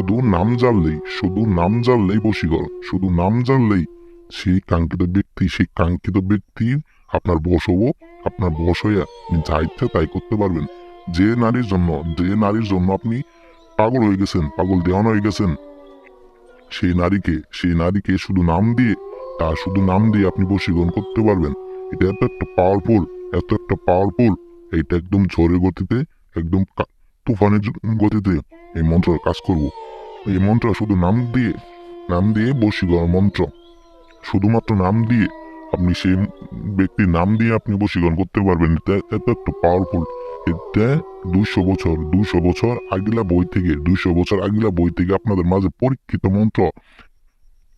শুধু নাম জানলেই, শুধু নাম জানলেই বশীকরণ, শুধু নাম জানলেই সেই কাঙ্ক্ষিত ব্যক্তি, সেই কাঙ্ক্ষিত ব্যক্তি আপনার বশ হব, আপনার বশ হইয়া যা ইচ্ছা তাই করতে পারবেন। যে নারীর জন্য, যে নারীর জন্য আপনি পাগল হয়ে গেছেন, পাগল দেওয়ানো হয়ে গেছেন, সেই নারীকে সেই নারীকে শুধু নাম দিয়ে তার শুধু নাম দিয়ে আপনি বশীকরণ করতে পারবেন। এটা এত একটা পাওয়ারফুল এত একটা পাওয়ারফুল এইটা একদম ঝড়ের গতিতে, একদম তুফানের গতিতে এই মন্ত্র কাজ করব। এই মন্ত্র শুধু নাম দিয়ে নাম দিয়ে বশীকরণ মন্ত্র। শুধুমাত্র নাম দিয়ে আপনি সেই ব্যক্তির নাম দিয়ে আপনি বশীকরণ করতে পারবেন। এটা একটা পাওয়ারফুল এটা দুইশো বছর দুইশো বছর আগিলা বই থেকে, দুইশো বছর আগিলা বই থেকে আপনাদের মাঝে পরীক্ষিত মন্ত্র।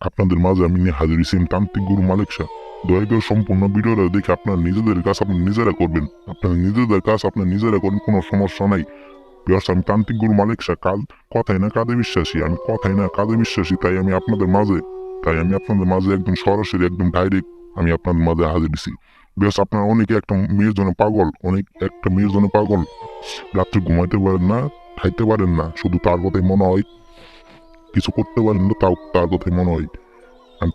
আপনাদের মাঝে আমি নিয়ে হাজির হয়েছি, তান্ত্রিক গুরু মালিক শাহ দয়া করে সম্পূর্ণ ভিডিওটা দেখে আপনার নিজেদের কাজ আপনি নিজেরা করবেন। আপনার নিজেদের কাজ আপনার নিজেরা করেন, কোনো সমস্যা নাই। বিকজ আমি গুরু মালিক শাহ কাল কথাই না কাজে বিশ্বাসী আমি কথাই না কাজে বিশ্বাসী, তাই আমি আপনাদের মাঝে, তাই আমি আপনাদের মাঝে একদম সরাসরি, একদম ডাইরেক্ট আমি আপনাদের মাঝে হাজির দিছি বিকজ আপনারা অনেকে একটা মেয়ের জন্য পাগল, অনেক একটা মেয়ের জন্য পাগল। রাত্রে ঘুমাইতে পারেন না, খাইতে পারেন না, শুধু তার কথাই মনে হয়। কিছু করতে পারেন না, তাও তার কথাই মনে হয়। আমি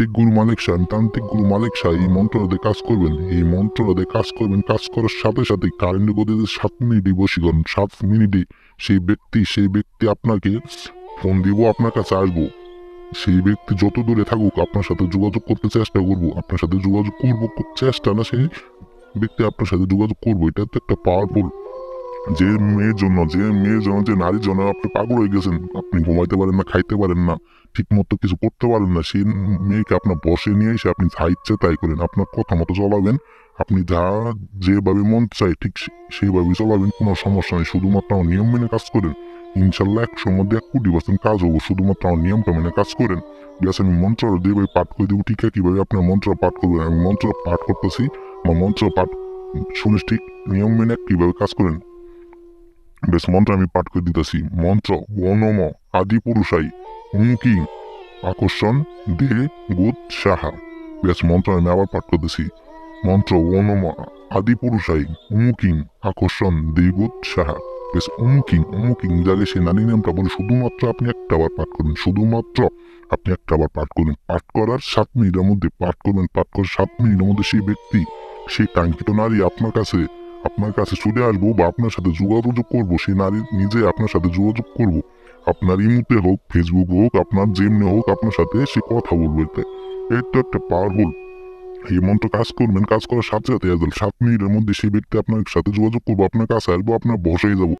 তান্ত্রিক গুরু মালিক শাহ তান্ত্রিক গুরু মালিক শাহ এই মন্ত্রটাতে কাজ করবেন। এই মন্ত্রটাতে কাজ করবেন, কাজ করার সাথে সাথে কারেন্টের গতিতে সাত মিনিটই বসীকরণ সাত মিনিটে সেই ব্যক্তি সেই ব্যক্তি আপনাকে ফোন দিব, আপনার কাছে আসব। সেই ব্যক্তি যত দূরে থাকুক, আপনার সাথে যোগাযোগ করতে চেষ্টা করব। আপনার সাথে যোগাযোগ করব, চেষ্টা না, সেই ব্যক্তি আপনার সাথে যোগাযোগ করব। এটা তো একটা পাওয়ারফুল যে মেয়ের জন্য, যে মেয়ের জন্য, যে নারীর জন্য আপনি পাগল হয়ে গেছেন, আপনি ঘুমাইতে পারেন না, খাইতে পারেন না ঠিক মতো কিছু করতে পারেন না, সেই মেয়েকে আপনার বসে নিয়ে এসে আপনি যা ইচ্ছে তাই করেন, আপনার কথা মতো চলাবেন, আপনি যা যেভাবে মন চাই ঠিক সেইভাবে চলাবেন, কোনো সমস্যা নেই, শুধুমাত্র আমার নিয়ম মেনে কাজ করেন। ইনশাল্লাহ একশোর মধ্যে এক কোটি পার্সেন্ট কাজ হব, শুধুমাত্র আমার নিয়মটা মেনে কাজ করেন। ব্যাস, আমি মন্ত্র দিয়ে ভাই পাঠ করে দেবো, ঠিক কীভাবে আপনার মন্ত্র পাঠ করবেন আমি মন্ত্র পাঠ করতেছি বা মন্ত্র পাঠ শুনে ঠিক নিয়ম মেনে কীভাবে কাজ করেন। বেশ মন্ত্র আমি পাঠ করে দিতেছি। মন্ত্র ওনম আদি পুরুষাই হুমকি আকর্ষণ, দে গুদ সাহা। বেশ মন্ত্র আমি আবার পাঠ করতেছি মন্ত্র ওনম আদি পুরুষাই উমুকিং আকর্ষণ, দে গুদ সাহা। বেশ উমুকিং উমুকিং যাকে সে নারী নামটা বলে শুধুমাত্র আপনি একটা বার পাঠ করুন। শুধুমাত্র আপনি একটা বার পাঠ করুন। পাঠ করার সাত মিনিটের মধ্যে, পাঠ করবেন, পাঠ করার সাত মিনিটের মধ্যে সেই ব্যক্তি, সেই কাঙ্ক্ষিত নারী আপনার কাছে আপনার কাছে চলে আসব বা আপনার সাথে যোগাযোগ করব, সে নারী নিজে আপনার সাথে যোগাযোগ করব। আপনার ইমুতে হোক ফেসবুক হোক, আপনার যেমনি হোক, আপনার সাথে সে কথা বলবে। এটা এটা একটা পাওয়ারফুল এই মন্ত্র কাজ করবেন, কাজ করার সাথে সাথে সাত মিনিটের মধ্যে সেই ব্যক্তি আপনার সাথে যোগাযোগ করব, আপনার কাছে আসব, আপনার বসেই যাব।